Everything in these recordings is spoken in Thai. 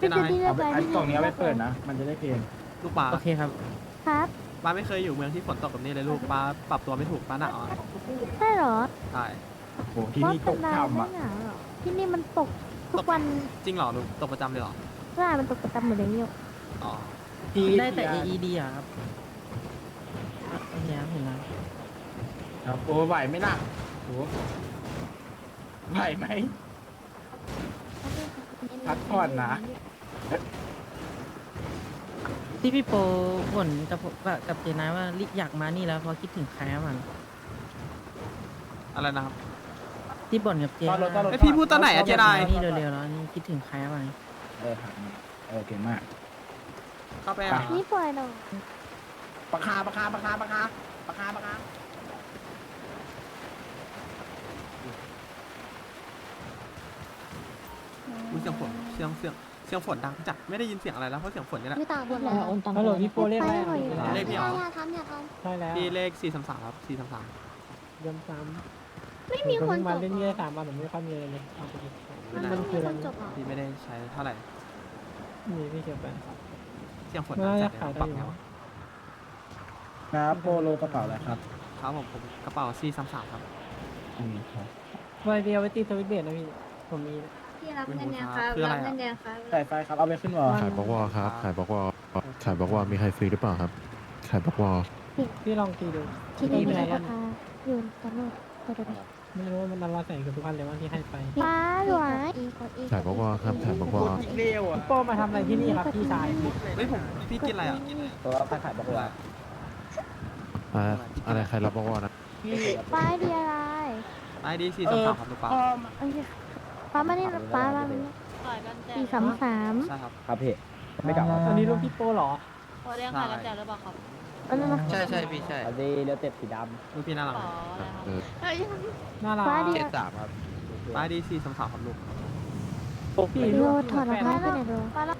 พี่จะดีเรียเอาบไปร้อยอันกล่องนี้เอาไปเปิดนะ มันจะได้เพลงลูกปลาโอเคครับ ครับปลาไม่เคยอยู่เมืองที่ฝนตกแบบนี้เลยลูกปลาปรับตัวไม่ถูกปลาหนาวอะใช่เหรอใช่โอ้โหที่นี่ตกว่าเป็นช่ำไม่อะ หนาวเหรอที่นี่มันตกทุกวันจริงเหรอลูกตกประจำเลยเหรอใช่มันตกประจำหมดเลยเนี่ยอ๋อที่ได้แต่ที่ AED อะครับอะโอเคครับเห็นแล้วครับโอ้ไหวไหมล่ะโอ้ไหวไหมพักผ่อนนะ ที่พี่โปบ่นกับผมว่ากับเจนายว่าลิอยากมานี่แล้วเพราะคิดถึงแคมมันอะไรนะครับ ที่บ่นกับเจตอนรถตอนรถ ไอ้พี่พูดตอนไหนอะเจไดมานี่เร็วๆแล้วนี่คิดถึงแคมมันเออครับเออเก่งมาก เข้าไปอะนี่ปล่อยหน่อยปากคาปากคาปากคาปากคาปากคาปากคาอุ๊ยเสียงฝนเสียงเสียงเสียงฝนดังจัดไม่ได้ยินเสียงอะไรแล้วเพราะเสียงฝนนี่แหละไม่ตาบนแล้วฮัลโหลพี่โปเรียกอะไรไปหน่อยเลขพี่เหรอ อย่าทำอย่าทใช่แล้วที่เลขสี่สามสามครับสี่สามสามยำซ้ำไม่ำมีคนผเพิ่งมาจบเล่นหรเงี้อยสามวันผมไม่ค่อยมีเลยเลยเอาไปดิมันไม่มีคนจบหรอที่ไม่ได้ใช้เท่าไหร่มีพี่เก็บไปเสียงฝนน่าดังจัจะดขายเลยได้ปรับอยู่ไงวะครับโปโลกระเป๋าอะไรครับครับผมผมกระเป๋าสี่สามสามครับ อืมครับไวเดียวไว้ตีสวิตช์เบรดนะพี่ผมมี พี่รับเงินยังครับคืออะไรรับอะเงินยังครับใส่ไฟครับ เอาไปขึ้นวอลขายบอกว่าครับ ขายบอกว่าขายบอกว่ามีใครซื้อหรือเปล่าครับ ขายบอกว่าพี่ลองตีดูที่ได้มีมีอะไรราบ้างคาอยู่ตลอดตลอดไม่รู้ว่ามันอะไรใส่กับทุกวันเลยว่าที่ให้ไปป้าหลวงขายบอกว่าครับขายบอกว่าเร็วอะพี่โปมาทำอะไรที่นี่ครับพี่ชายเฮ้ยผมพี่กินอะไรอะตัวใครขายบอกว่าอ่าอะไรใครรับบอกว่านะพี่ป้าดีอะไรไอดีสี่สามสามครับลูกปลา พ่อโอเคป้ามานี่ป้ามานี่สี่สามสามใช่ครับครับพี่ไม่กลับอันนี้ลูกพี่โปเหรอพอเรียกขายกันแจกหรือเปล่าครับอันนั้นนะใช่ใช่พี่ใช่อันนี้เลี้ยวเต็บสีดลูกพี่น่ารักต่อไหมอะไรครับเออน่ารักป้าดีเจ็ดสามครับไอดีสี่สามสามครับลูกพี่โลลูกถอดรองเท้าไปไหนดูป้าแล้ว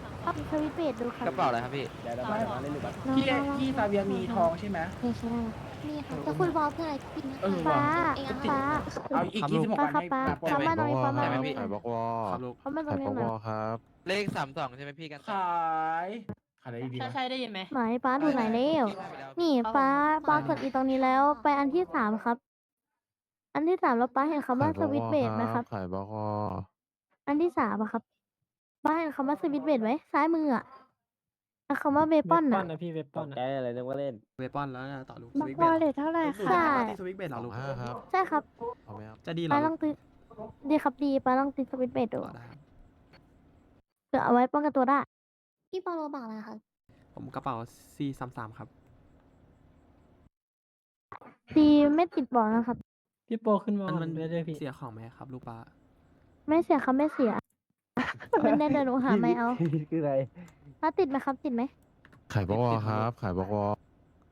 สวิตช์เบรดดูครับกระเป๋าอะไรครับพี่ำเดี๋ยวเราไปเล่นหรือเปล่าน้องพี่น่ารักพี่ซาเวียมีทองใช่ไหมเฮ้ยใช่ได้ละ นี่ค่ะจะคุยบอลเพื่ออะไรกินเออป้าว่ะป้า เอาอีกยี่สิบหกป้าวันครับให้ป้าป้าป้ามาหน่อยบอกป้าว่ามาหน่อยขายบอกว่าครับลูกป้ามาตรงขายนี้บอกหน่ว่าอยครับ เลขสามสองใช่ไหมพี่กันขายขายอะไรดีใช่วะใช่ได้ยินไหมหมายป้าดูไหนเร็วนี่ป้าป้ากดอีตรงนี้แล้วไปอันที่สามครับ อันที่สามแล้วป้าเห็นคำว่าขายสบอกวิตช์เบรดไหมครับขายบอกว่าอันที่สามอะครับป้าเห็นคำว่าสวิตช์เบรดไหมซ้ายมืออะ แล้วคำว่าเบปอนเว็บอะนะพี่เว็บปอนแกอะไรนึกว่าเล่น เวปอนแล้วนะต่อลูกสบักวิกบเบอลดเลทเท่าไหร่ลูกค่ะที่สวิกเบดเหรสอองลูกห้าครับใช่ครับเอาไหมครับจะดีเหรอป้าลลูองกตีดีครับดีป้าลองตีสวิตช์เบรดดูอ๋อได้ครับเผื่อเอาไว้ป้องกันตัวได้พี่ปอโลบอกอะไรคะผมกระเป๋าสี่สามสามครับดีไม่ติดบอกนะครับ พี่โปขึ้นมามันมันได้เลยพี่เสียของไหมครับ ลูกปลาไม่เสียครับไม่เสียเป็นได้เดี๋ยวหนูหาไม่เอา คืออะไร ป้าติดไหมครับติดไหมขายบอกว่าครับ ขายบอกว่า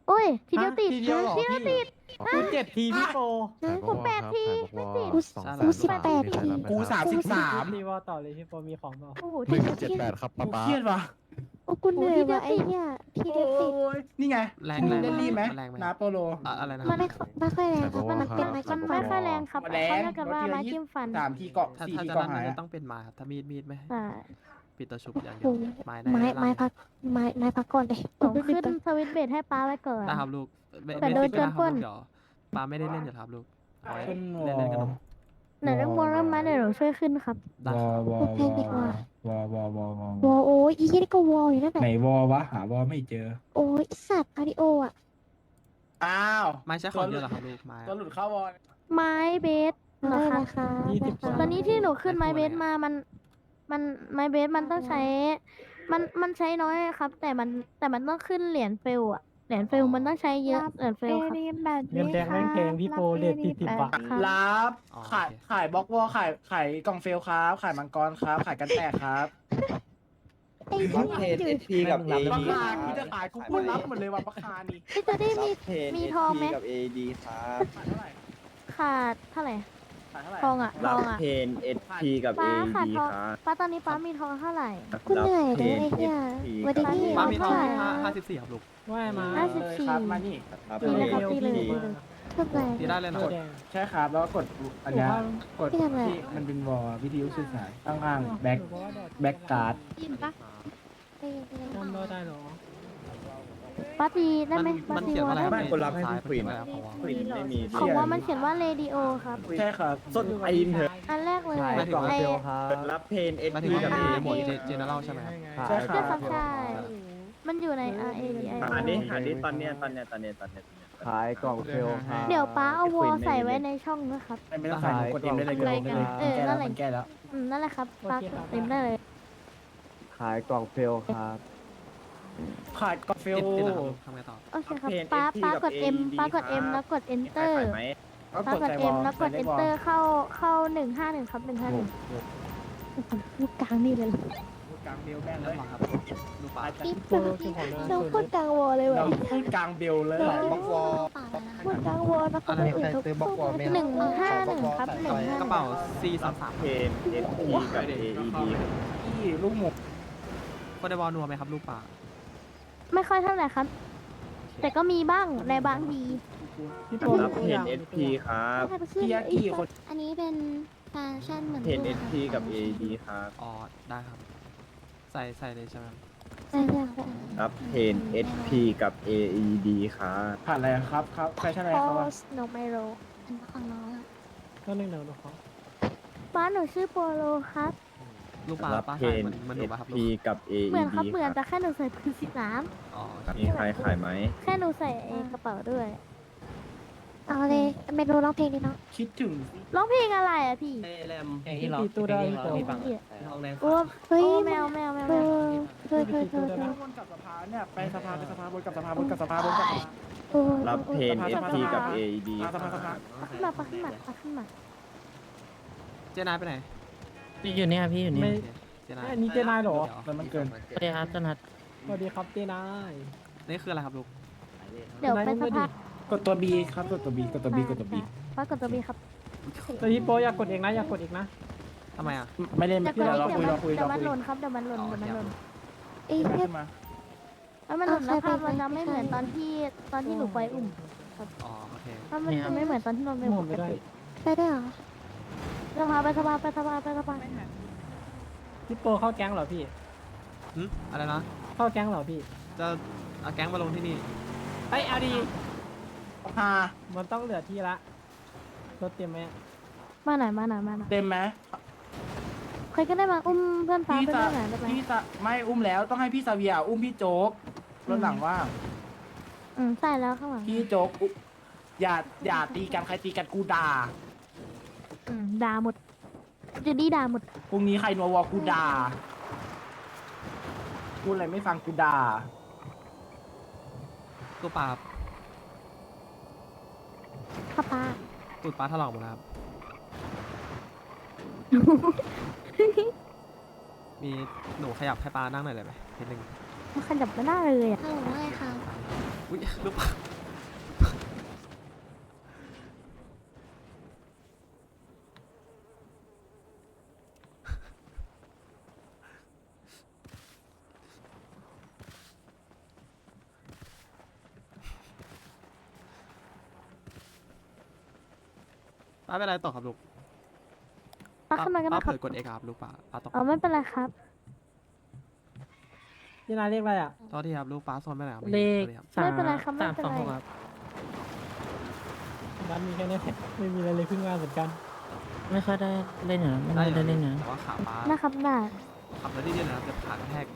โอ้ยทีเดียวติดทีเดียวเหรอทีเดียวติดกูเจ็ดทีพี่โปหนึ่ขางยบกูอกแปว่าดครับทีขายบอกไม่ว่าติดสองกูแสนสิบแปดมีใครรับไหมกูครับสามสิบสามตีวอลต่อเลยพี่โปมีของเปล่าโอ้โหหทีนึ่งเดียวเจ็ดติดแปดครับป้ากูป้าเครียดว่ะโอ้กูเหนื่อยว่ะไอ้เนี่ยทีเดียวติดโอ้ยนี่ไงแรงมึแรงงเล่นรีบไหมแรงไหมนาโปโลอะอะไรนะคมัรันบไม่ค่อยไม่ค่อยแรงครับมันเป็นขายบอกว่ามันไม่ค่อยแรงครับแรงเขาเรียกกันว่าลดทีละไม้ยี่สิบจิ้มฟันสามทีเกาะถ้าสี่ถ้าทีจะเกาะนั่นหายมันอะจะต้องเป็นไม้ครับถ้ามีดมีดไหมใช่ ปิดตัวชุบอย่างเดียโอ้วโหไม้ได้ไม้ลั่นไม้พักไม้ไม้พักก่อนเลยผมขึ้นสวิตช์เบรดให้ป้าไว้ก่อนได้ครับลูกไม่แต่ไม่โดนติดก็ได้ครับโจรปล้นลูกเดี๋ยวปลาไม่ได้เล่นอยู่แล้วครับลูกเอาไว้ขึ้นวเล่นเล่นกันเนอะไหนเรื่องบอลเริ่มมาเดี๋ยวหนูช่วยขึ้นครับได้วคอรับวอโอเคดีกว่าวอวอวอวอวอลโอ้ยอีนี่ก็วอลอยู่นั่นแหละไหนวอวะหาวอไม่เจอ โอ้ยไอ้สัตว์อาริโออะอ้าวไม้ใช้ของเยอะเหรอครับลูกไม้ตัวหลุดเข้าวอไม้เบสเหรอคะยี่สิบสามตอนนี้ที่หนูขึ้นไม้เบสมามัน มันไม้เบสมันต้องใช้ มันมันใช้น้อยครับ แต่มันแต่มันต้องขึ้นเหรียญเฟลอะเหรียญเฟลมันต้องใช้เยอะเหรียญเฟลครับเงินแดงแม่งแพงพี่โปเด็ดติดสิบบาท ครับ รับอ๋อขายโอเค ขายบล็อกวอลขายขายกล่องเฟลครับ ขายมังกรครับ ขายกันแตกครับไอ้บัที่คเทนเอสพีกับเอราดีคาที่จะขายทุกคนรับหมดเลยว่ะราคานี่พี่จะได้มีมีทองไหมกับเอดีครับขายเท่าไหร่ขาดเท่าไหร่ขายเท่าไหร่ทองอะทองอะนเอสพีกับเอป้าขาดดีทองครับป้าตอนนี้ป้ามีทองเท่าไหร่กูเหนื่อยเลยไอ้เหี้ยวันนี้พี่ป้ามีทองเท่าไหร่ ห้าห้าสิบสี่ครับลูกว่ามาห้าสิบเลยสี่ ครับมานี่ครับดีเลยครับดีเลยเร็วดีพี่เลยทำไรตีได้เลยเหรอเสื้อแดงใช่ครับแล้วก็กดอันเนี้ยกดพี่ทำอะไร ที่มันเป็นวอลวิทยุสื่อสารข้างๆแบ็คแบ็คการ์ด ยินปะไม่ไม่ได้จำเราได้เหรอ ป้าตีได้มันไหมมัป้านตีเขียนวอว่าอะไรได้ไหมบ้านคนรับให้พี่ควีนอะไรครับผมว่าควีนไม่มีของวอมันเขียนว่าเรดิโอครับ ใช่ครับส้นไอินเถอะอันแรกเลยขายหมายถึงกล่องว่าไอเซลครับ รับเพนเอหมายสถึงพีว่ากับมีเอหมวดเจเนอเรลใช่ไหมครับ ใช่คใช่รับครับใช่มันอยู่ใน R A D I หาดิหาดิตอนเนี้ยตอนเนี้ยตอนเนี้ยตอนเนี้ยขายกล่องเซลล์ครับ เดี๋ยวป้าเอาวอใส่ไว้ในช่องนะครับ ไม่ต้องใส่กดเอ็มได้เลยกดเอ็มได้เลยเออแก้นั่แล้วนแหละ มันแก้แล้ว อืมนั่นแหละครับป้ากดเต็มได้เลย ขายกล่องเซลล์ครับ ขาดกาแฟติดติดแล้วครับทำไงต่อ โอเคครับป้าป้ากด M ป้ากด M แล้วกดมีใคร Enter ขายไหมป้ากด M แล้วกด Enter เข้าเข้าหนึ่งห้าหนึ่งครับหนึ่งห้าหนึ่งลูกกลางนี่เลยเหรอกลางเบลแม่งเลเริ่มยหรอครับดูปลาพี่โปรเจ้าของร้านเราพูดกลางวอเลยว่ะเราพูดกลางเบลเลยบล็อกวอลพูดกลางวอแล้วก็ไม่อื่นทุกหนึ่งห้าหนึ่งครับหนึ่งห้ากระเป๋า C สามสามเพนเอสพีกับเอดีที่ลูกหมูคนในบอลนัวไหมครับลูกปลา ไม่ค่อยเท่าไหร่ครับ แต่ก็มีบ้างในบางทีพี่โปรับเพนเอสพีครับพี่ยากี่คนเพนเอสพีกับเอดีครับ อ๋อ ได้ครับ ใส่ใส่เลยใช่ไหมครับรับเพนเอสพีกับเอดีครับ ผ่านอะไรครับครับแฟชั่นอะไรพอครับว่าสโนไมโรก็หนึ่งเดี๋ยวนะครับ ป้าหนูชื่อโปโลครับ ลูกปลารับป้าเพใส่นมันมันหเอนูสป่ะครับลูพีกกับเอเหมือนครับดีเหมือนแต่แค่หนูใส่พื้นสีน้อ๋อมีใครขายไหมำแค่หนูใส่ไอ้กระเป๋าด้วย เอาเลยไม่รู้ร้องเพลงดีเนาะคิดถึงร้องเพลงอะไรอะพี่พี่ตีตู้ได้พี่โปโอ้เฮ้ยแมวแมวแมวแมวเคยเคยเคยวนกับสภาเนี่ยไปสภาไปสภาบนกับสภาบนกับสภาบนกับสภารับเพนเอสพีกับเอดีสภาสภาเอาขึ้นมาปะขึ้นมาปะขึ้นมาเจนายไปไหน อยู่เนี่ยพี่อยู่เนี่ยไม่โอเคเจนายอันนี้เจนายเหรอแล้วมันเกินสวัสดีครับต้นนัดสวัสดีครับเจนาย นี่คืออะไรครับลูกเดี๋ยวไปสภากดตัว B ครับกดตัว B กดตัว B กดตัว B ป้ากดตัวบีครับแต่พี่โปอยากกดเองนะอยากกดอีกนะทำไมอะ ไม่ได้แต่ไม่กดได้เราเดี๋คุยยวมัเรานคุยเดี๋ยเราวมันคุยหล่นครับเดี๋ยวมันหล่นเดี๋ยวมันหล่นเอ้ยขึ้นมาแล้วมันหล่นแล้วภาพมันจะไม่เหมือนตอนที่ตอนที่หนูไปอุ่มอ๋อ โอเคภาพมันจะไม่เหมือนตอนที่นนไปหอุ่มุมนไม่ได้ไปได้เหรอ สภาไปสภาไปสภาไปสภาพี่โปเข้าแก๊งเหรอพี่ หึอะไรนะ เข้าแก๊งเหรอพี่จะเอาแก๊งมาลงที่นี่ไอ้ยเอาดีฮามันต้องเหลือที่ละรถเต็มไหมมาหน่อยมาหน่อยมาหน่อยเต็มไหมใครก็ได้มาอุ้มเพื่อนฟ้าพี่ไปซาด้วยหน่อยได้ไหมพี่ซาไม่อุ้มแล้วต้องให้พี่ซาเวียอุ้มพี่โจ๊กรถหลังว่างอืมใส่แล้วข้างหลังพี่โจ๊กอุ๊บอย่าอย่าตีกันใครตีกันกูด่าอืม ด่าหมดจูดี้ด่าหมด พรุ่งนี้ใครนัววอกูด่าพูดอะไรไม่ฟังกูด่าลูกปลาครับป้าป้าตูดปลาถลอกหมดแล้วครับ มีหนูขยับให้ปลานั่งหน่อยได้ไหมนิดนึงมันขยับไม่ได้เลยอะฮัลโหลว่าไงคะ อุ้ยลูกปลา ปลาเป็นไรตกครับลูกป้าขึ้นมากันปลานะคเผรับลอกดเอกครับลูกปลาปลาตกอ๋อไม่เป็นไรครับเจนายเรียกอะไรอะ ตอนที่ครับลูกปลาโซนไปไหนครับเลขสวัสดีครับสามไม่เป็นไรครับไม่สามเป็นสองไรหกครับร้านมีแค่นี้แหละไม่มีอะไรเลยเพิ่งมาเหมือนกันไม่ค่อยได้เล่นอยู่นะไม่ค่อยได้เล่นอยู่นะแต่ว่าขาปลานะครับได้ขับรถดีๆนะครับจะผ่านกระแทก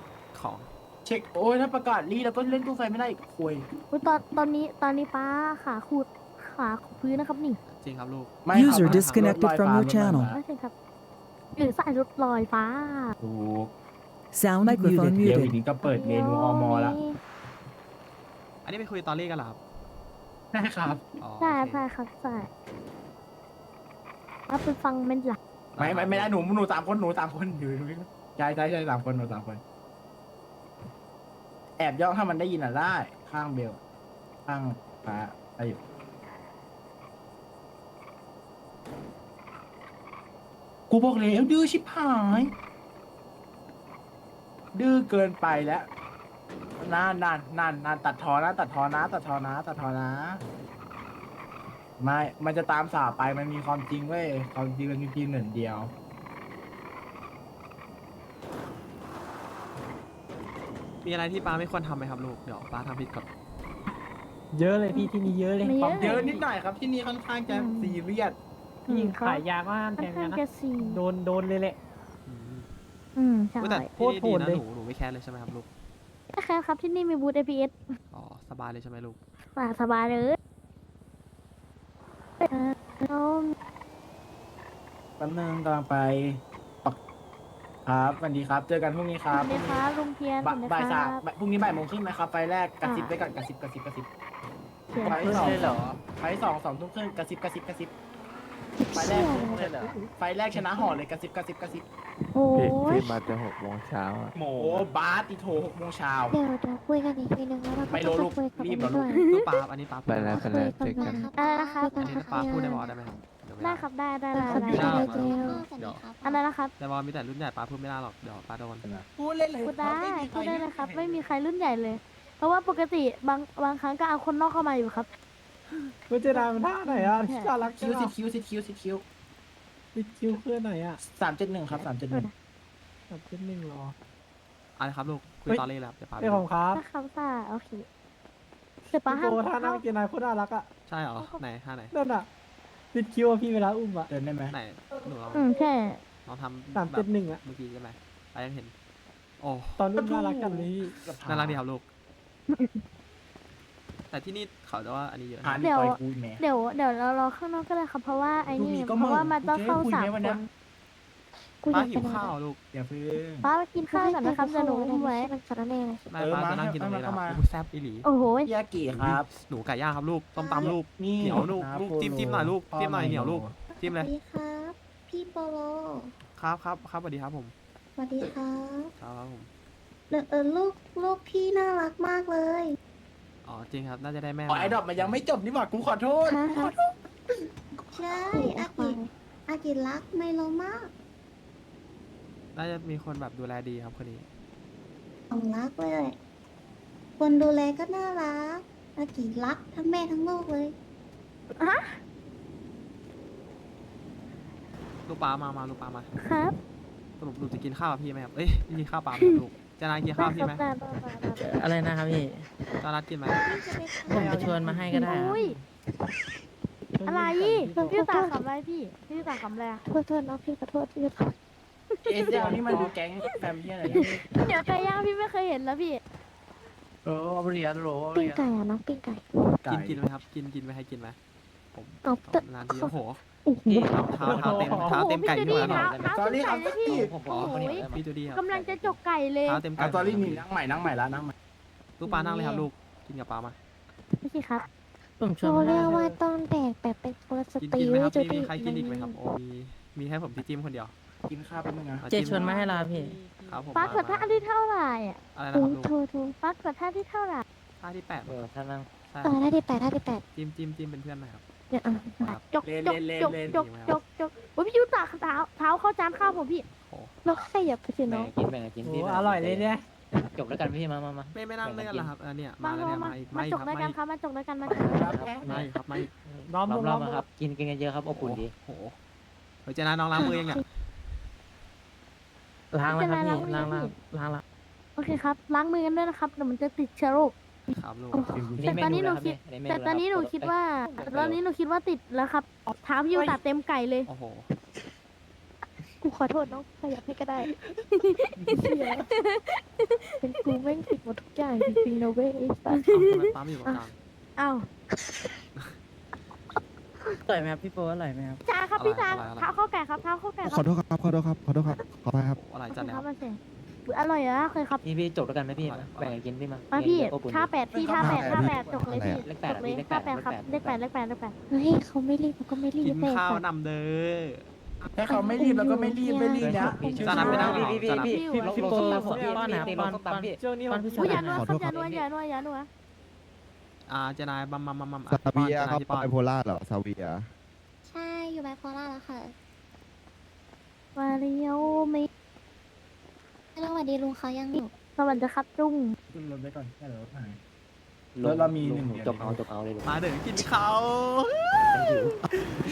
ของเช็คโอ้ยถ้าประกาศรีแล้วก็เล่นตู้ไฟไม่ได้อีกคุยอุ๊ยตอนตอนนี้ตอนนี้ป้าขาขูด ขาขูดพื้นนะครับนี่จริงครับลูกไม่ครับ User รถ disconnected ลอย from ฟ้า your รถลอย channel ฟ้าไม่ใช่ครับหรือสายรถลอยฟ้า ถูก Sound microphone เดี๋ยวอี muted. กนี้ก็เปิดเมนูอมแล้วอันนี้ไปคุยตอรี่กันเหรอครับใช่ครับ อ๋อใช่โอเคใช่ครับใช่เอาไปฟังเป็นหลักไม่ไม่ไม่ได้หนูหนูสามคนหนูสามคนอยู่ตรงนี้ใช่ใช่ใช่สามคนหนูสามคน แอบย่องถ้ามันได้ยินอะได้ ข้างเบล ข้างฟ้าได้อยู่ กูบอกแล้วดื้อชิบหาย ดื้อเกินไปแล้วนานนานนานนานตัดทอนะ ตัดทอนะ ตัดทอนะ ตัดทอนะ ไม่ มันจะตามสาบไปมันมีความจริงเว้ย ความจริงมันมีเพียงหนึ่งเดียว มีอะไรที่ป้าไม่ควรทำไหมครับลูก เดี๋ยวป้าทำผิดก่อน เยอะเลยพี่ที่นี่เยอะเลย ไม่เยปั๊อะมเยอะนิดหน่อยครับที่นี่ค่อนข้างจะซีเรียส พี่ขายยาก็ห้ามค่อแทนงข้างกันนะจะสีโดนโดนเลยแหละ อืมอืมใช่อุ๊ยแต่โคที่ตรนี่โหดีดนะเลย หนูหนูไม่แคร์เลยใช่ไหมครับลูกแค่ครับที่นี่มีบูธ APS อ๋อสบายเลยใช่ไหมลูกป่าสบายเลยเออแล้วแป๊บนึงกำลังไปปักครับสวัสดีครับ เจอกันพรุ่งนี้คสรัวับสดีครับลุงเพียรสบ่าวัสดีบ่ายคสารัมบพรุ่งนี้บ่ายโมงครึ่งไหมครับไฟแรกกระซิบอ่า ไปก่อนกระซิบกระซิบกระซิบเขียนไฟสองไฟสองสองทุ่มครึ่งกระซิบกระซิบกระซิบ ไฟแรกไฟแรกชนะห่อเลยกระซิบกระซิบกระซิบโอ้พี่ยพี่มาจะหกโมงเช้าอะโหบาสติโทหกโมงเช้า เดี๋ยวเดี๋ยวคุยกันอีกทีนึงแล้วเราก็ไม่จะรู้ไปลูกคุยกับรีบเหรอด้วยลูกป้าครับอันนี้ป้าพูไปดได้แล้วไหมไปแล้วเจอกันอะไรนะครับอันนี้ป้าพูดได้บอได้ไหมครับเยวม่ ได้ครับได้ได้ได้ครับอยู่ได้ได้ได้เดี๋ยวอันนั้นนะครับแต่บอลมีแต่รุ่นใหญ่ป้าพูดไม่ได้หรอกเดี๋ยวป้าโดนพูดเล่นเลยพูดได้ไม่มีใครพูดได้เลยครับ ไม่มีใครรุ่นใหญ่เลย เพราะว่าปกติบางบางครั้งก็เอาคนนอกเข้ามาอยู่ครับ มันจะได้มันท่าไหนอะน่ารักคิวสิคิวสิคิวสิคิวติดคิวเพื่อนไหนอะสามเจ็ดหนึ่งครับสามเจ็ดหนึ่งแบบเป็นหนึ่งหรอ อะไรครับลูก คุยเฮ้ยตอรี่แล้วเดี๋ยวป้าไปไอ้ยดูของครับนะครับซ่าโอเคเดี๋ยวป้าพี่ห้ามโบท่านั่งกินนายโคตรน่ารักอะใช่เหรอ ไหนท่าไหน นั่นอะติดคิวอะพี่เวลาอุ้มอะเดินได้ไหมไหน หนูลองอืมใช่ ลองทำสามแบเจ็บดหนึ่งอะ เมื่อกี้ใช่ไหมป้ายังเห็น โอ้ ตอนอุ้มน่ารักกันเลยพี่น่ารักดีครับลูก แต่ที่นี่เขาจะว่าอันนี้เยอะนะหาดีคอยคุยแม่ เดี๋ยวเดี๋ยวเรารอข้างนอกก็ได้ครับเพราะว่าไอ้ลูกนี่นี้ก็เพราะว่าเหมืมัอนนต้องเข้าคุยสามไหมวันเนี้คยนป้าหิวข้าวลูกอย่าพึ่ง ป้าไปกินข้าวก่อนนะครับเดี๋ยวหนูอุ้มไว้ไม่เออป้ามาจะนั่งกินตรงนี้ให้นะมาครับเข้ามาโอ้โหแซ่บอีหลีโอ้โหยากิครับหนูไก่ย่างครับลูกต้มตำลูก นี่เหนียวลูกนะลูกโปโจิ้มจิ้มหน่อยลูกพ่จิ้มหน่อยไเหนียวลูกจิ้มเลยดีครับ พี่โปโลครับครับครับสวัสดีครับผมสวัสดีครับ ครับครับผมเออเออลูกลูกพี่น่ารักมากเลย อ๋อจริงครับน่าจะได้แม่อ๋อมาไอ้ดอกมันยังไม่จบนี่หว่ากูขอโทษค่ะกูขอโทษ ใช่อากิอากิรักไมโลมากน่าจะมีคนแบบดูแลดีครับคนนี้ของรักเลยคนดูแลก็น่ารักอากิรักทั้งแม่ทั้งลูกเลย ลูกปลามามาลูกปลามาครับ สรุปลูกจะกินข้าวกับพี่ไหมครับเอ้ยไม่กินข้าวปลาไหมครับลูก จะนายกินข้าวกับพี่ไหมได้ครับได้ได้ได้ได้อะไรนะครับพี่จะนัดกินไหมผมจะชวนมาให้ก็ได้ครับอุ้ยอะไรพี่ตาขำอะไรพี่พี่ตาขำอะไรอะโทษโทษน้องพี่ขอโทษพี่ขอโทษเอสเดลนี่มันดูแก๊งแฟมเพี้ยอะไรเดี๋ยวไก่ย่างพี่ไม่เคยเห็นแล้วพี่เออเอาเรียนโรปิ้งไก่อะน้องปิ้งไก่ กินกินไหมครับ กินกินไหมให้กินไหมผมเอาตเตอนนานทีโอ้โห โอ้โหเท้าเท้าเต็มเท้าเต็มไก่พี่ที่จูหัวดี้หน่อยเท้าได้ไหมเท้าเต็มไก่เลยพี่ผมขโอ้อโหพี่จูดี้ครับกำลังจะจกไก่เลยเท้าเต็มไก่อะตอนนี้นี่นั่งใหม่นั่งใหม่ละนั่งใหม่ลูกปลานั่งเลยครับลูกกินกับปลามาพี่ชีครับผมชวนเขามาให้เรียกว่าครับต้องแดกแบบเป็นคนสกินตรีกินไหมครับจูมีมีดี้ใครกินอีกไหมครับโอ้มีมีให้ผมที่จิ้มคนเดียวกินข้าวแป๊บนึงนะอะเจจิ้ชวนมาให้เราพี่ครับผมปักกดท่าที่เท่าไหร่อะอะไรนะถูครับลูกถูถูปักกดท่าที่เท่าไหร่ท่าที่แปดเออถ้านั่งใช่เออท่าที่แปดท่าที่แปดจิ้มจิ้มจิ้มเป็นเพื่อนหน่อยครับ เดี๋ยวอะครับจกจกจกจกจกจกโอ้ยพี่ยูตากเท้าเท้าเข้าจานข้าวผมพี่โอ้แล้วขยับไปสิน้องกินแบ่งกินโอ้อร่อยเลยเนี่ยจบแล้วกันพี่มามามาไม่ไม่นั่งด้วยกันเหรอครับอันเนี้ยมามาแล้วเนี่ยมามาอีกมามาอีจกกครับด้วยมากันอีกครับมาจกด้วยกันมามาอีกครับมาอีกน้อมล้ลอมงรน้ออบมมาครับ กินกันเยอะๆครับอบอุ่นดีโอ้โหเฮ้ยเจนาน้องล้างมือยังเนี่ยล้างแล้วครับพี่ล้างล้างล้างละโอเคครับล้างมือกันด้วยนะครับเดี๋ยวมันจะติดเชื้อโรค ครับลูกแต่ตอนนี้หนูคิด แต่ตอนนี้หนูคิดว่าตอนนี้หนูคิดว่าติดแล้วครับเท้าพี่ยูตาเต็มไก่เลย โอ้โห กูขอโทษน้องขยับให้ก็ได้เป็นกูแม่งผิดหมดทุกอย่างจริงๆนะเว้ยไอ้สัสเอาทำไมปั๊มอยู่ตรงกลางอ้าวอร่อยไหมครับพี่โปอร่อยไหมครับจ้าครับพี่จ้าอะไรอะไรเท้าเข้าไก่ครับเท้าเข้าไก่คขรัอบโทษครับขอโทษครับขอโทษครับขออภัยครับโอ้อะไรขอบจัคุดณแล้วครับมาเสีย อุ๊ยอร่อยอะเคยครับ พี่พี่จบแล้วกันไหมพี่แบ่งกันกินพี่มามาพี่อบอุ่น ท่าแปดพี่ท่าแปดท่าแปดจกเลยพี่เลขแปจดกเลยเลขแปท่าดแปดครับเลเลขขแปแปด ดเลขแปดเลขแปดเฮ้ยเขาไม่รีบเขาก็ไม่รีกิบนเลยข้าวค่ะนำเด้อถ้าเขาไม่รีบแล้วก็ไม่รีบไม่รีบเนี้ยจานนั้นไปนั่งพี่พี่พี่พี่พี่พี่โปป้อนหน่อยป้อนป้อนพี่ช่วงนี้ผป้อนมพี่อุ้ยอย่าสนัวขอคโทรับษอย่านัวอย่านัวอย่านัวอ่าเจนายบัมบัมบัมบัมซาเวียป้อนครับเจนายที่ป้อนไบโพล่าเหรอซาเวีย ใช่ อยู่ไบโพล่าแล้วค่ะวาเรียวไม่ แล้วสวัสดีลุงเขายังอยู่สวัสดีครับจุ้งขึ้นรถไปก่อนแค่เดี๋ยวรถหายรถเรามีหนึ่งจบเอาจบเอาเลยลูกมาเดินกินข้าว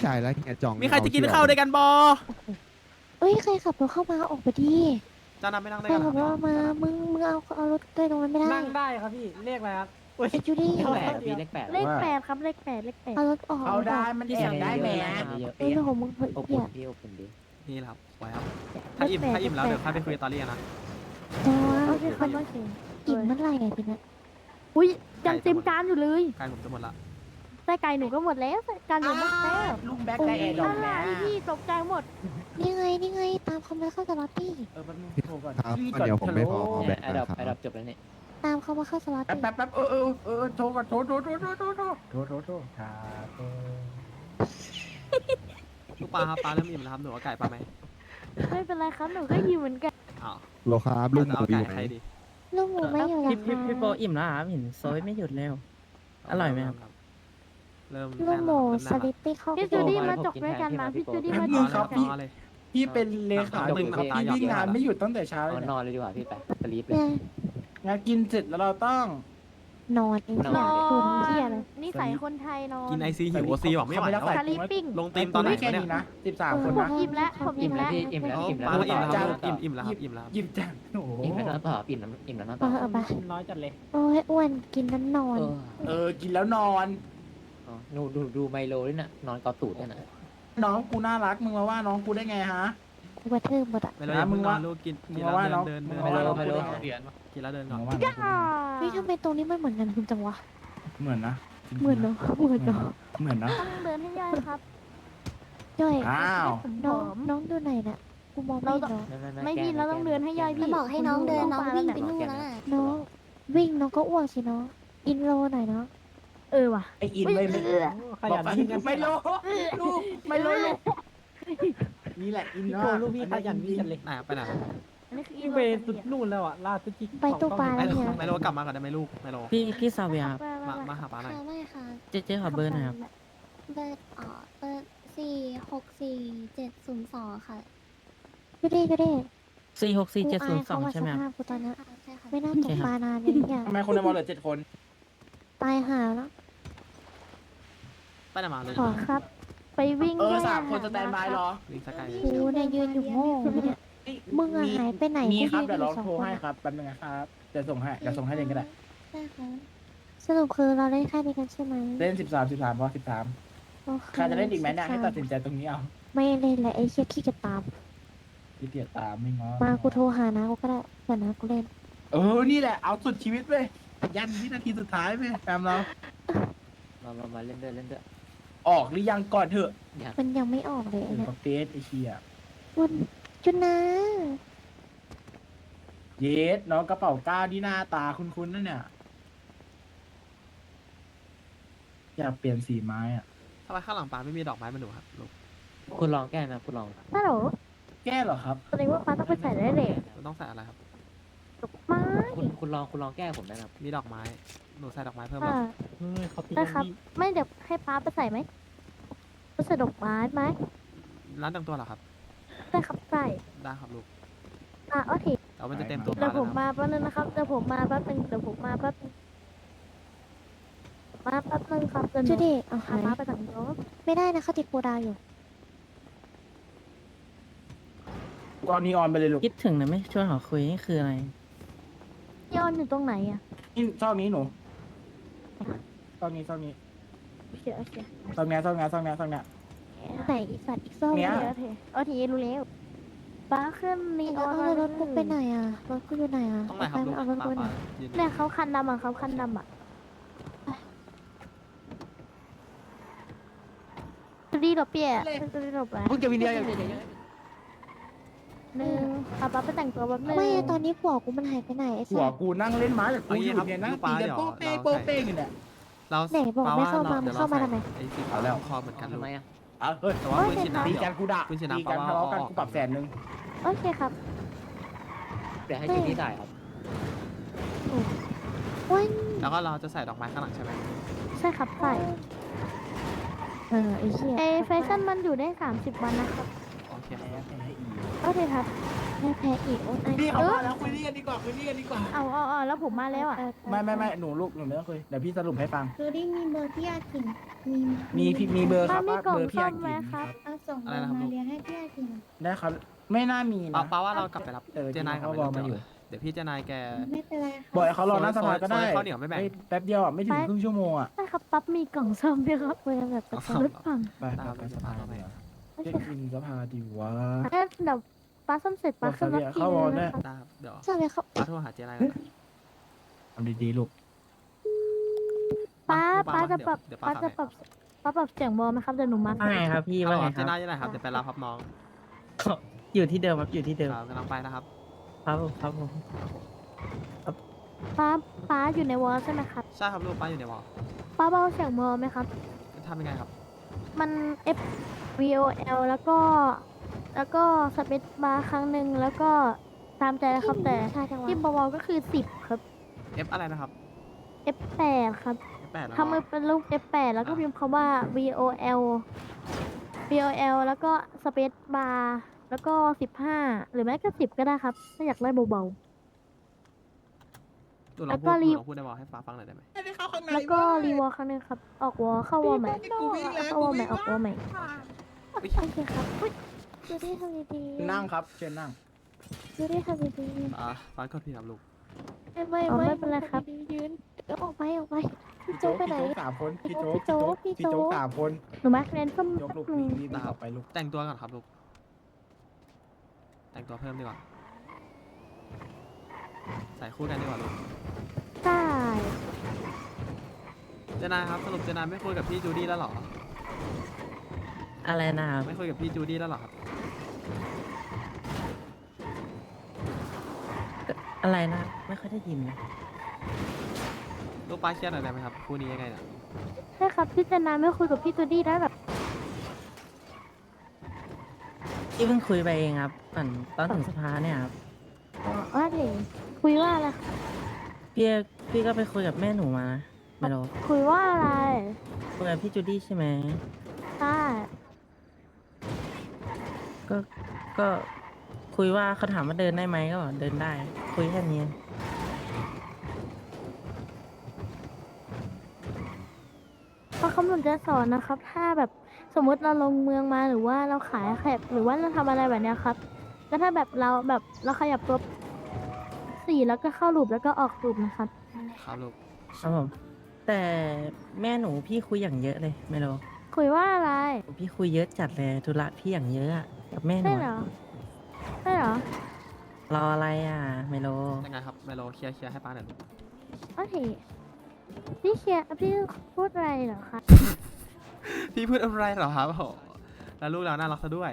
ใช่แล้วเฮียจองมีใครจะกินข้าวด้วยกันบอเอ้ยใครขับรถเข้ามาออกไปดิเจ้านำไม่นั่งได้ใครกันเหรขับรถอเข้ามามึงมึงเอาเอารถใกล้ตรงนั้นไม่ได้นั่งได้ครับพี่เลขอะไรครับโอ้ยไอ้จูดี้เลขแปดพี่เลขแปดเลขแปดครับเลขแปดเลขแปดเอารถออกเอาได้มันพี่แอแซบมได้ได้แหมแหมเยอะเอ้ยของมึงเฮ้ยอบเหี้อุ่ยนพี่อบอุ่นดี นี่แหละครับไว้ครับ ถ้าอิ่มถ้าอิ่มแล้วเดี๋ยวค่อยไปคุยตอรี่กันนะตัวเอาที่คนว่าอิ่มเมื่อไหร่อะทีเนี้ยอุ้ยยังเต็มจานอยู่เลยใกล้ผมจะหมดละไส้ไก่หนูก็หมดแล้วไส้จานหนูหมดแล้วลุงแบ็คได้แอร์ดอกอะไรนะพี่ตกใจหมดนี่ไงนี่ไงตามเขามาเข้าสล็อตตี้เออแป๊บนึงโทรก่อนครับพี่เดี๋ยวผมไม่พอเนี่ยไอ้ดับไอ้ดับจบแล้วเนี่ยตามเขามาเข้าสล็อตแป๊บตี้แป๊บแป๊บเออเออเออโทรก่อนโทรโทรโทรโทรโทรโทรโทรโทรโทรครับ ลูกปลาครับปลาเริ่มอิ่มแล้วครับหนูเอาไก่ปลาไหมไม่เป็นไรครับหนูก็หิวเหมือนกันอ้าวโลครับลูกหมูเอาอไก่ยู่ไหนใครดีลูกหมูไม่อยู่พี่แล้วพี่ค่ะพี่โปอิ่มแล้วครับเห็นโซยไม่หยุดแล้วอร่อยไหมครับ เริ่มลูกหมูสเริ่มลิปปี้เข้าพี่จูดี้มาจกด้วยกันมาพี่จูดี้มาจแน่กนด้วยแล้วกันเลย พี่เป็นเลขาเอาตึงพี่เอาตาวิ่งหยอกงานไม่หยุดตั้งแต่เช้าเลเอายนอนเลยดีกว่าพี่ไปสลีปเลย เนี่ยงานกินเสร็จแล้วเราต้อง นอนเองนนออนนคุณเที่ยเลยนี่ใส่คนไทยนอนกินไอซีหิวโอซีบอกไม่ไหวแล้วเขาสลิปปิ้งลงตีมตอนไหนแค่วะเนี่ยนี้นะสิบสามคนผมนะ อิ่มแล้วผมอิ่อิ่มมแล้แล้ววพี่อิ่มแล้วเอาอิ่มปแล้ลาวอิ่มแล้วจานอิ่มอิ่มแล้วครับอิ่มแล้วครับ หยิบจานโอ้โหอิ่มแล้วนอนต่ออิ่มแล้วอิ่มแล้วนอนเอต่ออเอาไปน้อยจัดเลยโอ้ยอ้วนกินน้ำนอนเออเออ กินแล้วนอน อ๋อดูดูดูไมโลด้วยน่ะนอนเกาตูดด้วยน่ะน้องกูน่ารักมึงมาว่าน้องกูได้ไงฮะ กูกระทืบหมดอะ ไม่รู้อย่ามึเพิ่งงนว่าอนลูกกินมึกิงนมาแล้วว่าเดินน้เดิอนงเดินมึงไมมาโลว่าไมน้องโลกูได้ไงกินแล้วเดินก่อนเฮ้ยทำไมตรงนี้มันเหมือนกันคุณจังวะ เหมือนนะเหมือนเนาะ เหมือนเนาะ เหมือนนะ ต้องเดินให้ย่อยครับ ย่อยอ้าว น้องน้องดูไหนน่ะกูมองไม่เห็นน้องไม่ยินเราต้องเดินให้ย่อยพี่บอกให้น้องเดินน้องวิ่งไปน้นู่นแล้วน่ะน้องวิ่งน้องก็อ้วกสิน้องอินโลหน่อยเนาะ เออว่ะไออินไม่ไม่โอ้ขบอยักนไปวิ่งกันไม่รู้ลูกไม่รู้ลูก นี่แหละอินพี่เนาะโปลูกพี่ขยันวิ่งกันเลยไหนครับไปไหนครับอันนี้คืออิวิ่นงโลไปสุดนู่นแล้วอะล่าสุดที่ไปตู้ปลา ไมแล้วโลเนี่ยไมโลกลับมาก่อนได้ไหมลูกไมโล พี่พี่ซาเวียครับ มามาหาป้าหน่อยค่ะไม่ค่ะเจ๊เจ๊ขอเบอร์หน่อยครับ เบอร์อ๋อเบอร์สี่หกสี่เจ็ดศูนย์สองค่ะก็ได้ก็ได้สี่หกสี่เจ็ดศูนย์สองกูายใช่ไหมเขาครับว่าสภาพกูตอนนี้ใช่ค่ะไม่น่าตกปลานานเลยเนี่ยทำไมคนในมอลเหลือเจ็ดคน ตายหาแล้วไปไหนมาลูกขอครับ ไปวิ่งเออด้วยสามคนสแตนบายรอลิงสกายกูเนี่ยยืนอยู่โง่เลยเนี่ยมึงอะหายไปไหนมีครับกูยืนเดี๋ยวเราอยู่สองโทรคนให้ครับแป๊บนึงนะครับเดี๋ยวส่งให้เดี๋ยวส่งให้เล่นก็ได้ใช่ค่ะสรุปคือเราเล่นแค่นี้กันใช่ไหมเล่นสิบสามสิบสามพอสิบสามโอเคใครจะเล่นอีกไหมเนี่ยให้ตัดสินใจตรงนี้เอาไม่เล่นแหละไอ้เชี่ยขี้จะตามพี่เกียรตามไม่ง้อมากูโทรหานะกูก็ได้เผื่อนะกูเล่นเออนี่แหละเอาสุดชีวิตเว้ยยันวินาทีสุดท้ายเว้ยตามเรามามามาเล่นด้วยเล่นด้วย ออกหรือยังก่อนเถอะมันยังไม่ออกเลยเอไอ้อเนี่ยกับเฟสไอเชียคุณจุนนะเยสน้องกระเป๋าก้าวที่หน้าตาคุ้นๆนั่นเนี่ย อยากเปลี่ยนสีไม้อะทำไมข้างหลังป้าไม่มีดอกไม้มาดูครับลูกคุณลองแก้นะคุณลองฮัลโหลแก้เหรอครับแสดงว่าป้าต้องไปใส่ได้เลยมันต้องใส่อะไรครับ ดอกไม้คุณคุณลองคุณลองแก้ผมได้นะครับมีดอกไม้ หนูใส่ดอกไม้เพิ่มเหรอ่าอเฮ้ยเขาตีได้กันครับ พี่ไม่เดี๋ยวให้ป้าไปใส่ไหมไปใส่ดอกไม้ไหมร้านแต่งตัวเหรอครับ ได้ครับใส่ได้ครับลูกอะโอเคเรามันจะเต็มตัวเดี๋ยวป้าผมแล้วนะมาแป๊บนึงนะครับเดี๋ยวผมมาแป๊บนึงเดี๋ยวผมมาแป๊บนึงมาแป๊บนึงครับเดี๋ยวหนูจุดิเอาพาหายป้าไปสั่งรถไม่ได้นะเขาติดโกดาวอยู่ ก็นีออนไปเลยลูกคิดถึงนะไม่ชวนขอคุยนี่คืออะไร ย้อนอยู่ตรงไหนอะ นี่ซอกนี้หนู ซอกนี้ซอกนี้โอเคโอเคซอกเนี้ยซอกเนี้ยซอกเนี้ยซอกเนี้ยไหนอีสัตว์อีกซ่องเนี่เลยยโอเคโอเครู้แล้วป้าขึ้นนีอเอาอนเอารถกูไปไหนอะรถกูอยู่ไหนอะต้องไหนครับลูกเอารถป้ากูไหนป้ายืนเนี่ยเขาคันดำอะเขาคันดำอะจะดีหรอเปียจะดีหรอปะเพิ่งจะวินเดียวอย่าง หนึ่งป้าป้าไปแต่งตัวแบบนึงไม่ตอนนี้ผัวกูมันหายไปไหนไอ้หัสัวส กูนั่งเล่นไม้กับกูเอาองี้ยู่ครับเนี่ยนั่งลูกตีป้ากันเดี๋ยวโป๊ะเป้เราโป๊ะใส่เป้อยู่เนี่ย เราไหนบอกป้ไม่ว่เข้ามาดี๋ยวมึงเข้ามาใส่ทำไมไอ้สีเอาฟ้าแล้ว คอเหมือนกันลูทำกไมอะเอาเฮ้ยแต่ว่าคุณชินตีน้ำกันกูด่าคุณชินตีน้ำกันป้าทะเลาะกันออกกูปรับแสนหนึ่งโอเคครับเดี๋ยวให้จินนี่จ่ายครับ วันแล้วก็เราจะใส่ดอกไม้ข้างหลังใช่ไหมใช่ครับใส่เออไอ้เหี้ยเอแฟชั่นมันอยู่ได้ 30 วันนะครับโอเคครับ โอเคครับไม่แพ้อีกโอ้ยพี่เขามาแล้วคุยนี่กันดีกว่าคุยนี่กันดีกว่า เอาเอาเอาแล้วผมมาแล้วอะไม่ไม่ไม่หนูลูกหนูไม่ต้องคุยเดี๋ยวพี่สรุปให้ฟัง คือได้มีเบอร์พี่อากินมีมีพี่มีเบอร์คป้ารับมีกล่องเบอร์พี่ซ่ออามไหมกินครับ เอาส่งอะไรเบอนะครับร์ลูมากเรียนให้พี่อากินได้ครับ ไม่น่ามีเอานะปาว่าเรากลับไปรับเออเจนายกลับไปเขาบอกมาเดี๋ยวอยู่ เดี๋ยวพี่เจนายแก ไม่เป็นไรค่ะบอกให้เขารอหน้าสภาก็ได้โซนข้าวเหนียวไม่แบ่ง ฮ้แป๊บเดียวอะไม่ถึงไปครึ่งชั่วโมงอะใช่ครับปั๊บมีกล่องซ่อมด้วยครับคุยกันแบบประเอาจซ่อมหรือเปล่าไปตามไปไปสภาสภาไปไป เช็คอินสภาดีวะเอ้ยเดี๋ยวป้าซ่อมเสร็จป้าขึ้นรถบอกทีเขานึบอกงได้นะครับได้ครับเดี๋ยวำใช่ไหมครับป้าโทรหาเจนายก่อนทำดีๆลูกป้าป้าป้าจะเดี๋ยวปรับเดี๋ยวป้าป้าจะฟังปรับป้าปรับเสียงบอลไหมครับเดี๋ยวหนูมาว่าไงครับพี่ฮัลว่าโหลไงเจครับนายอยู่ไหนครับเดี๋ยวไปรับครับน้องอยู่ที่เดิมครับอยู่ที่เดิมครับกำลังไปนะครับครับผมครับผมป้าป้าอยู่ในวอลใช่ไหมครับใช่ครับลูกป้าอยู่ในวอลป้าเบาเสียงบอลไหมครับทำยังไงครับมัน F V O L แล้วก็ แล้วก็สเปซบาร์ครั้งหนึ่งแล้วก็ตามใจนะครับ แต่ใช่จังหวะที่เบาๆก็คือ10ครับ F อะไรนะครับ F 8 ครับ F8 แล้วทำมือเป็นรูป F 8 แล้วก็พิมพ์คำว่า V O L V O L แล้วก็สเปซบาร์แล้วก็15หรือแม้ก็10ก็ได้ครับ ถ้าอยากได้เบาตัวแล้เราวก็พูดรีตัวเราพูดในวอลให้ฟ้าฟังหน่อยได้ไหมๆแล้วก็รีวอลครั้งหนึงครับ ออกวอลเข้าวอลใหม่เข้าวอลใหม่ออกวอลใหม่ โอเคครับอุ๊ยดูดิทำดีๆนั่งครับ เชิญนั่งดูดิทำดีอ่าฟ้ากดผิดครับลูกๆไม่ไม่อ๋อไม่ไม่เป็นไรครับดีๆยืนเดี๋ยวออกไปออกไปพี่พี่โจ๊โจ๊กกไปไหน พี่โจ๊กสามคน พี่โจ๊กพี่โจ๊กพี่พี่โจ๊ก โจ๊กสามคนหนูมาคะแนนส้มยกลูกหนึ่งพี่พี่ต่อไปลูก แต่งตัวก่อนครับลูก แต่งตัวเพิ่มดีกว่า ใส่คู่กันดีกว่าลูก ใช่เจนายครับสรุปเจนายไม่คุยกับพี่จูดี้แล้วเหรอ อะไรนะครับไม่คุยกับพี่จูดี้แล้วเหรอครับอะไรนะไม่ค่อยได้ยินนะลูกป้าเครียดหน่อยได้ไหมครับคู่นี้ยังไงเนี่ยใช่ครับพี่เจนนาไม่คุยกับพี่จูดี้ได้แบบที่เพิ่งคุยไปเองครับก่อนตอนถึงสภาเนี่ยครับอ๋อว่าเองคุยว่าอะไรคะพี่พี่ก็ไปคุยกับแม่หนูมานะไม่รู้คุยว่าอะไรคุยกับพี่จูดี้ใช่ไหมใช่ ก็ก็คุยว่าเขาถามว่าเดินได้ไหมก็บอกเดินได้ คุยแค่นี้ เพราะคำหนุนจะสอนนะครับ ถ้าแบบสมมติเราลงเมืองมาหรือว่าเราขายแคบหรือว่าเราทำอะไรแบบเนี้ยครับ แล้วถ้าแบบเราแบบเราขยับตัวสี่แล้วก็เข้าลูปแล้วก็ออกลูปนะครับ ครับลูกครับผมแต่แม่หนูพี่คุยอย่างเยอะเลยไม่รู้คุยว่าอะไร พี่คุยเยอะจัดเลยธุระพี่อย่างเยอะอะ กับแม่หนูใช่เหรออะใช่เหรอรออะไรอะไม่รู้ยังไงครับไมโลเคลียร์เคลียร์ให้ป้าหน่อยลูกโอเคพี่เคลียร์พี่พูดอะไรเหรอคะพี่พูดอะไรเหรอครับโอ้โหแล้วลูกเราน่ารักซะด้วย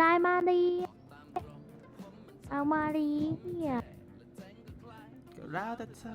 นายมาดีเอามาดีเนี่ย ก็แล้วแต่เธอ